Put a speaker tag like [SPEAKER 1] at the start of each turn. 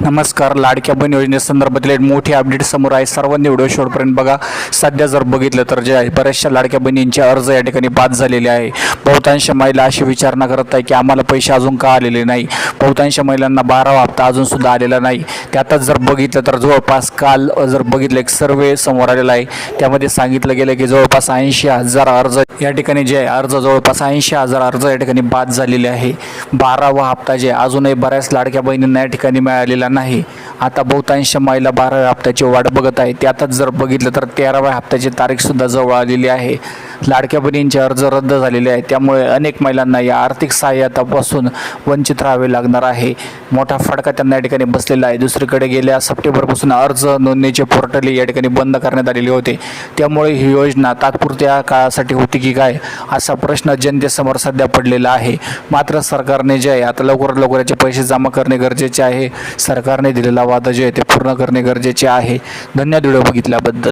[SPEAKER 1] नमस्कार. लाडक्या बहीण योजनेसंदर्भातील एक मोठी अपडेट समोर आहे. सर्वांनी व्हिडिओ शेवटपर्यंत बघा. सध्या जर बघितलं तर जे आहे बऱ्याचशा लाडक्या बहिणींचे अर्ज या ठिकाणी बाद झालेले आहे. बहुतांश महिला अशी विचारणा करत आहे की आम्हाला पैसे अजून का आलेले नाही? बहुतांश महिलांना बारावा हप्ता अजून सुद्धा आलेला नाही. त्यातच जर बघितलं तर जवळपास काल जर बघितलं एक सर्वे समोर आलेला आहे. त्यामध्ये सांगितलं गेलं की जवळपास ऐंशी हजार अर्ज या ठिकाणी जे आहे अर्ज जवळपास ऐंशी हजार अर्ज या ठिकाणी बाद झालेले आहे. बारावा हप्ता जे अजूनही बऱ्याच लाडक्या बहिणींना या ठिकाणी मिळालेला नाही. आता बहुतांश महिला बाराव्या हप्त्याची वाट बघत आहे त्यातच जर बघितलं तर तेराव्या हप्त्याची तारीखसुद्धा जवळ आलेली आहे. लाडक्या बहिणींचे अर्ज रद्द झालेले आहेत. त्यामुळे अनेक महिलांना या आर्थिक सहाय्यतापासून वंचित राहावे लागणार आहे. मोठा फटका त्यांना या ठिकाणी बसलेला आहे. दुसरीकडे गेल्या सप्टेंबरपासून अर्ज नोंदणीचे पोर्टल या ठिकाणी बंद करण्यात आलेले होते. त्यामुळे ही योजना तात्पुरत्या काळासाठी होती की काय असा प्रश्न जनतेसमोर सध्या पडलेला आहे. मात्र सरकारने जे आहे आता लवकरात लवकर याचे पैसे जमा करणे गरजेचे आहे. सरकारने दिलेला वादा जे आहे ते पूर्ण करणे गरजेचे आहे. धन्यवाद व्हिडिओ बघितल्याबद्दल.